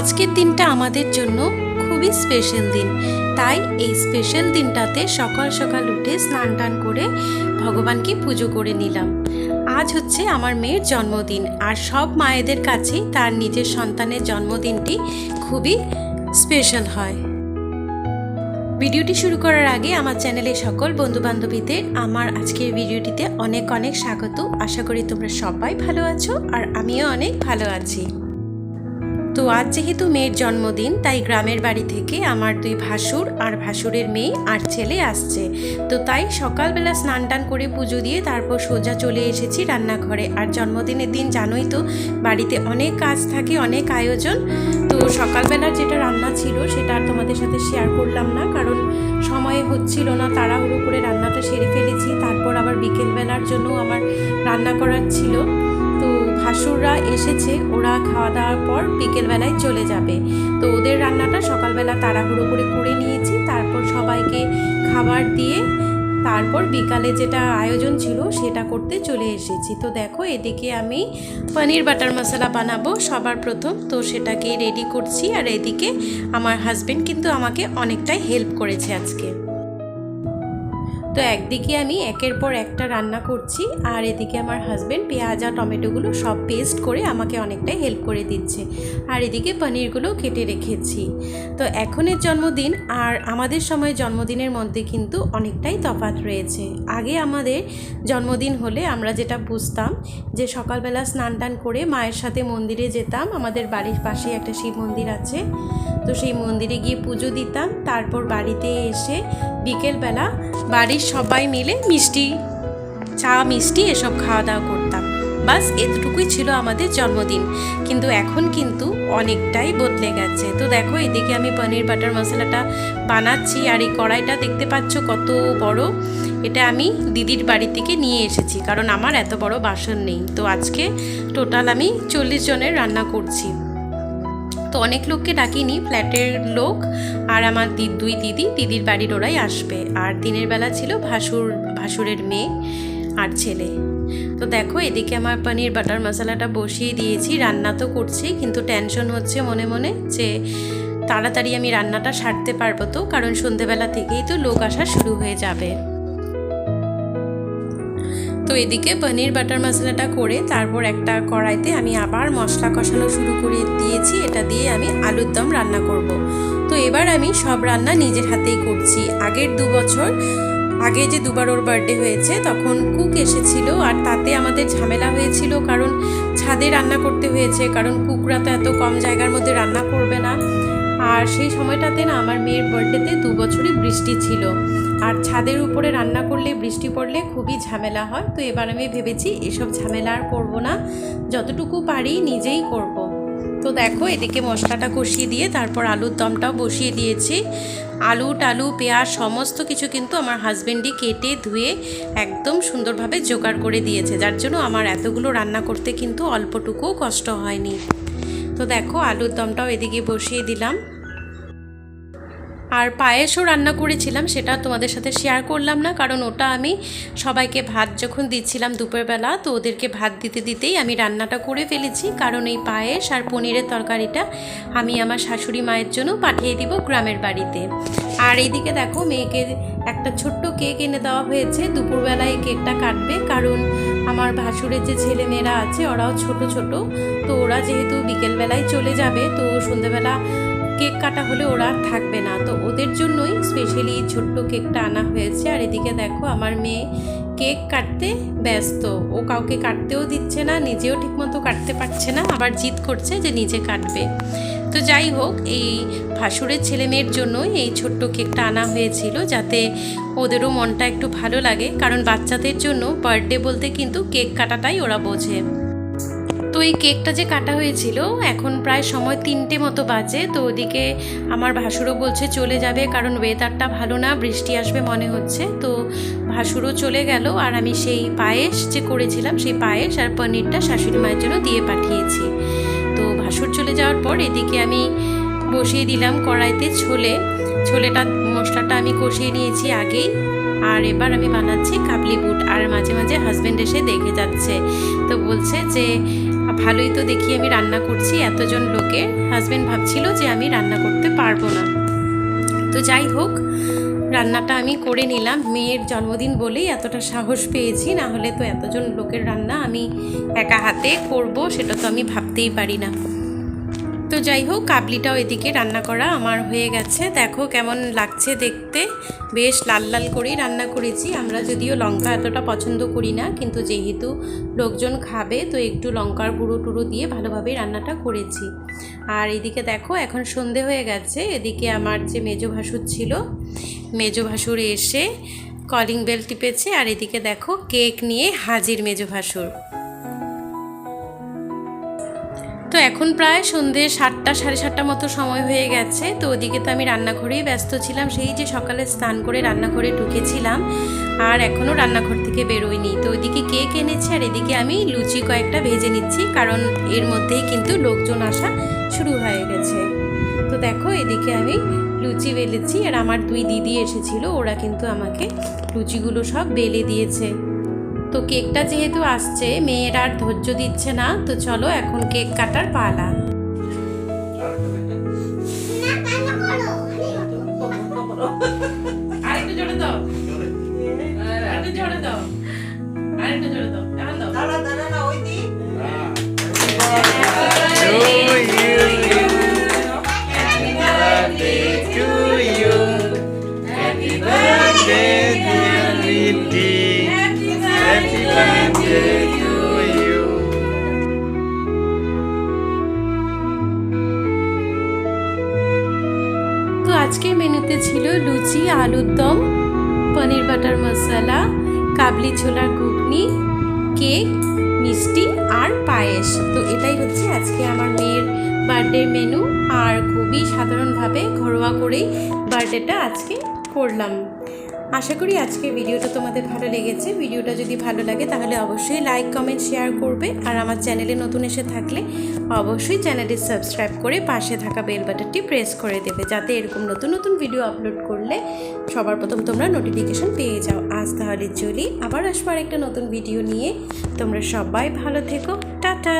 আজকের দিনটা আমাদের জন্য খুবই স্পেশাল দিন। তাই এই স্পেশাল দিনটাতে সকাল সকাল উঠে স্নান টান করে ভগবানকে পুজো করে নিলাম। আজ হচ্ছে আমার মেয়ের জন্মদিন আর সব মায়েদের কাছেই তার নিজের সন্তানের জন্মদিনটি খুবই স্পেশাল হয়। ভিডিওটি শুরু করার আগে আমার চ্যানেলে সকল বন্ধু বান্ধবীদের আমার আজকের ভিডিওটিতে অনেক অনেক স্বাগত। আশা করি তোমরা সবাই ভালো আছো আর আমিও অনেক ভালো আছি। তো আজ যেহেতু মেয়ের জন্মদিন, তাই গ্রামের বাড়ি থেকে আমার দুই ভাসুর আর ভাসুরের মেয়ে আর ছেলে আসছে। তো তাই সকালবেলা স্নান টান করে পুজো দিয়ে তারপর সোজা চলে এসেছি রান্নাঘরে। আর জন্মদিনের দিন জানোই তো, বাড়িতে অনেক কাজ থাকে, অনেক আয়োজন। তো সকালবেলার যেটা রান্না ছিল, সেটা আর তোমাদের সাথে শেয়ার করলাম না, কারণ সময়ে হচ্ছিল না, তাড়াহুড়ো করে রান্নাটা সেরে ফেলেছি। তারপর আবার বিকেলবেলার জন্য আমার রান্না করার ছিল। ভাসুররা এসেছে, ওরা খাওয়া দাওয়ার পর বিকেলবেলায় চলে যাবে। তো ওদের রান্নাটা সকালবেলা তাড়াহুড়ো করে করে নিয়েছি, তারপর সবাইকে খাবার দিয়ে তারপর বিকালে যেটা আয়োজন ছিল সেটা করতে চলে এসেছি। তো দেখো, এদিকে আমি পনির বাটার মশলা বানাবো সবার প্রথম। তো সেটাকে রেডি করছি আর এদিকে আমার হাজব্যান্ড কিন্তু আমাকে অনেকটাই হেল্প করেছে আজকে। তো একদিকে আমি একের পর একটা রান্না করছি, আর এদিকে আমার হাজবেন্ড পেঁয়াজ আর টমেটোগুলো সব পেস্ট করে আমাকে অনেকটাই হেল্প করে দিচ্ছে। আর এদিকে পনিরগুলো কেটে রেখেছি। তো এখনের জন্মদিন আর আমাদের সময় জন্মদিনের মধ্যে কিন্তু অনেকটাই তফাত রয়েছে। আগে আমাদের জন্মদিন হলে আমরা যেটা বুঝতাম যে সকালবেলা স্নান টান করে মায়ের সাথে মন্দিরে যেতাম, আমাদের বাড়ির পাশে একটা শিব মন্দির আছে। তো সেই মন্দিরে গিয়ে পুজো দিতাম, তারপর বাড়িতে এসে বিকেলবেলা বাড়ির সবাই মিলে মিষ্টি, চা, মিষ্টি এসব খাওয়া দাওয়া করতাম। বাস এতটুকুই ছিল আমাদের জন্মদিন। কিন্তু এখন কিন্তু অনেকটাই বদলে গেছে। তো দেখো, এদিকে আমি পনির, বাটার মশলাটা বানাচ্ছি আর এই কড়াইটা দেখতে পাচ্ছ কত বড়। এটা আমি দিদির বাড়ি থেকে নিয়ে এসেছি, কারণ আমার এত বড় বাসন নেই। তো আজকে টোটাল আমি চল্লিশ জনের রান্না করছি। তো অনেক লোককে ডাকিনি, ফ্ল্যাটের লোক আর আমার দি, দুই দিদি, দিদির বাড়ির ওরাই আসবে। আর দিনের বেলা ছিল ভাসুর, ভাসুরের মেয়ে আর ছেলে। তো দেখো, এদিকে আমার পনির বাটার মশলাটা বসিয়ে দিয়েছি, রান্না তো করছি, কিন্তু টেনশন হচ্ছে মনে মনে যে তাড়াতাড়ি আমি রান্নাটা সারতে পারব তো, কারণ সন্ধেবেলা থেকেই তো লোক আসা শুরু হয়ে যাবে। তো এদিকে পনির বাটার মশলাটা করে তারপর একটা কড়াইতে আমি আবার মশলা কষানো শুরু করে দিয়েছি। এটা দিয়ে আমি আলুর দম রান্না করব। তো এবার আমি সব রান্না নিজের হাতেই করছি। আগের দু বছর, আগে যে দুবার ওর বার্থডে হয়েছে, তখন কুক এসেছিল আর তাতে আমাদের ঝামেলা হয়েছিল কারণ ছাদে রান্না করতে হয়েছে, কারণ কুকরা তো এত কম জায়গার মধ্যে রান্না করবে না। আর সেই সময়টাতে না আমার মেয়ের বার্থডেতে দু বছরই বৃষ্টি ছিল। আর ছাদের উপরে রান্না করলে বৃষ্টি পড়লে খুবই ঝামেলা হয়, তো এবার আমি ভেবেছি এসব ঝামেলা আর করব না। যতটুকু পারি নিজেই করব। তো দেখো এদিকে মশলাটা কষিয়ে দিয়ে তারপর আলুর দমটাও বসিয়ে দিয়েছি। আলু, টালু, পেঁয়াজ সমস্ত কিছু কিন্তু আমার হাজবেন্ডই কেটে ধুয়ে একদম সুন্দরভাবে জোগাড় করে দিয়েছে, যার জন্য আমার এতগুলো রান্না করতে কিন্তু অল্পটুকুও কষ্ট হয়নি। তো দেখো আলুর দমটাও এদিকে বসিয়ে দিলাম। আর পায়েসও রান্না করেছিলাম, সেটা তোমাদের সাথে শেয়ার করলাম না, কারণ ওটা আমি সবাইকে ভাত যখন দিচ্ছিলাম দুপুরবেলা, তো ওদেরকে ভাত দিতে দিতেই আমি রান্নাটা করে ফেলেছি। কারণ এই পায়েস আর পনিরের তরকারিটা আমি আমার শাশুড়ি মায়ের জন্য পাঠিয়ে দিব গ্রামের বাড়িতে। আর এইদিকে দেখো, মেয়েকে একটা ছোট্ট কেক এনে দেওয়া হয়েছে। দুপুরবেলায় কেকটা কাটবে, কারণ আমার ভাসুরের যে ছেলে মেয়েরা আছে, ওরাও ছোট ছোট, তো ওরা যেহেতু বিকেলবেলায় চলে যাবে, তো সন্ধেবেলা কেক কাটা হলে ওরা থাকবে না। তো ওদের জন্যই স্পেশালি ছোট্ট কেকটা আনা হয়েছে। আর এদিকে দেখো আমার মেয়ে কেক কাটতে ব্যস্ত। ও কাউকে কাটতেও দিচ্ছে না, নিজেও ঠিকমতো কাটতে পারছে না। আবার জিদ করছে যে নিজে কাটবে। তো যাই হোক, এই ভাসুরের ছেলে মেয়ের জন্যই এই ছোট্ট কেকটা আনা হয়েছিল যাতে ওদেরও মনটা একটু ভালো লাগে। কারণ বাচ্চাদের জন্য বার্থডে বলতে কিন্তু কেক কাটাটাই ওরা বোঝে। এই কেকটা যে কাটা হয়েছিল, এখন প্রায় সময় তিনটে মতো বাজে, তো ওদিকে আমার ভাসুরও বলছে চলে যাবে কারণ ওয়েদারটা ভালো না, বৃষ্টি আসবে মনে হচ্ছে। তো ভাসুরও চলে গেল আর আমি সেই পায়েস যে করেছিলাম, সেই পায়েস আর পনিরটা শাশুড়ি মায়ের জন্য দিয়ে পাঠিয়েছি। তো ভাসুর চলে যাওয়ার পর এদিকে আমি বসিয়ে দিলাম কড়াইতে ছোলে। ছোলেটা, মশলাটা আমি কষিয়ে নিয়েছি আগেই। আর এবার আমি বানাচ্ছি কাবলি বুট। আর মাঝে মাঝে হাজব্যান্ড এসে দেখে যাচ্ছে। তো বলছে যে ভালোই তো দেখি আমি রান্না করছি এতজন লোকে। হাজব্যান্ড ভাবছিল যে আমি রান্না করতে পারব না। তো যাই হোক, রান্নাটা আমি করে নিলাম। মেয়ের জন্মদিন বলেই এতটা সাহস পেয়েছি, না হলে তো এতজন লোকের রান্না আমি একা হাতে করব, সেটা তো আমি ভাবতেই পারি না। তো যাই হোক, কাবলিটাও এদিকে রান্না করা আমার হয়ে গেছে। দেখো কেমন লাগছে দেখতে। বেশ লাল লাল করেই রান্না করেছি। আমরা যদিও লঙ্কা এতটা পছন্দ করি না, কিন্তু যেহেতু লোকজন খাবে, তো একটু লঙ্কার গুঁড়ো টুড়ো দিয়ে ভালোভাবেই রান্নাটা করেছি। আর এদিকে দেখো, এখন সন্ধে হয়ে গেছে। এদিকে আমার যে মেজো ভাসুর ছিল, মেজো ভাসুর এসে কলিং বেল টিপেছে। আর এদিকে দেখো, কেক নিয়ে হাজির মেজো ভাসুর। এখন প্রায় সন্ধে সাতটা, সাড়ে সাতটা মতো সময় হয়ে গেছে। তো ওদিকে তো আমি রান্নাঘরেই ব্যস্ত ছিলাম। সেই যে সকালে স্নান করে রান্নাঘরে ঢুকেছিলাম আর এখনও রান্নাঘর থেকে বেরোয়নি তো ওইদিকে কেক এনেছে আর এদিকে আমি লুচি কয়েকটা ভেজে নিচ্ছি কারণ এর মধ্যেই কিন্তু লোকজন আসা শুরু হয়ে গেছে। তো দেখো এদিকে আমি লুচি বেলেছি আর আমার দুই দিদি এসেছিল। ওরা কিন্তু আমাকে লুচিগুলো সব বেলে দিয়েছে। তো কেকটা যেহেতু আসছে, মেয়েরা আর ধৈর্য দিচ্ছে না, তো চলো এখন কেক কাটার পালা। আজকের মেনুতে ছিল লুচি, আলুর দম, পনির বাটার মশলা, কাবলি ছোলার ঘুগনি, কেক, মিষ্টি আর পায়েস। তো এটাই হচ্ছে আজকে আমার মেয়ের বার্থডে মেনু। আর খুবই সাধারণভাবে ঘরোয়া করেই বার্থডেটা আজকে করলাম। আশা করি আজকের ভিডিওটা তোমাদের ভালো লেগেছে। ভিডিওটা যদি ভালো লাগে তাহলে অবশ্যই লাইক কমেন্ট শেয়ার করবে। আর আমার চ্যানেলে নতুন এসে থাকলে অবশ্যই চ্যানেলটি সাবস্ক্রাইব করে পাশে থাকা বেল বাটনটি প্রেস করে দেবে, যাতে এরকম নতুন নতুন ভিডিও আপলোড করলে সবার প্রথম তোমরা নোটিফিকেশন পেয়ে যাও। আজ তাহলে চলি, আবার আসব একটা নতুন ভিডিও নিয়ে। তোমরা সবাই ভালো থেকো। টাটা!